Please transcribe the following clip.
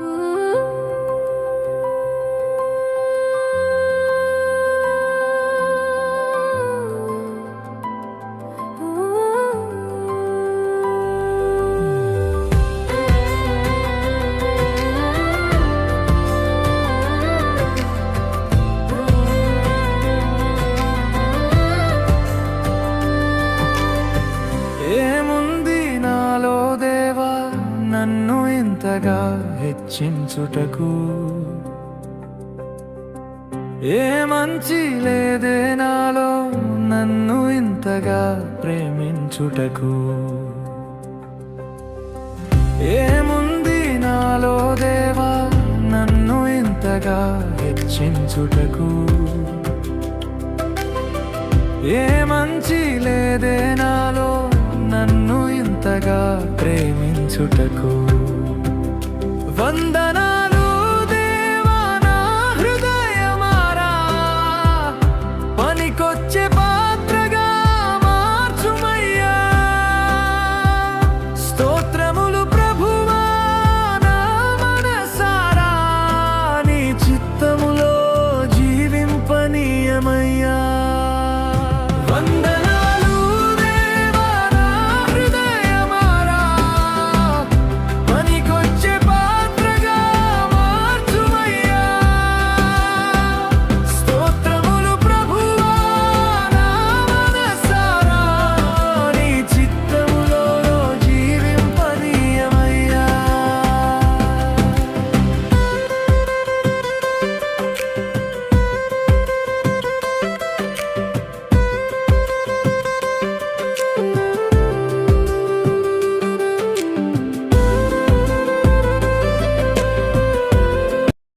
Ooh. మరింతగా హెచ్చించుటకు? ఏ మంచి లేదే నాలో నన్ను ఇంతగా ప్రేమించుటకు? ఏముంది నాలో దేవా నన్ను ఇంతగా హెచ్చించుటకు? ఏ మంచి లేదే నాలో నన్ను ఇంతగా ప్రేమించుటకు? వందనాలు దేవానా హృదయమారా పనికొచ్చే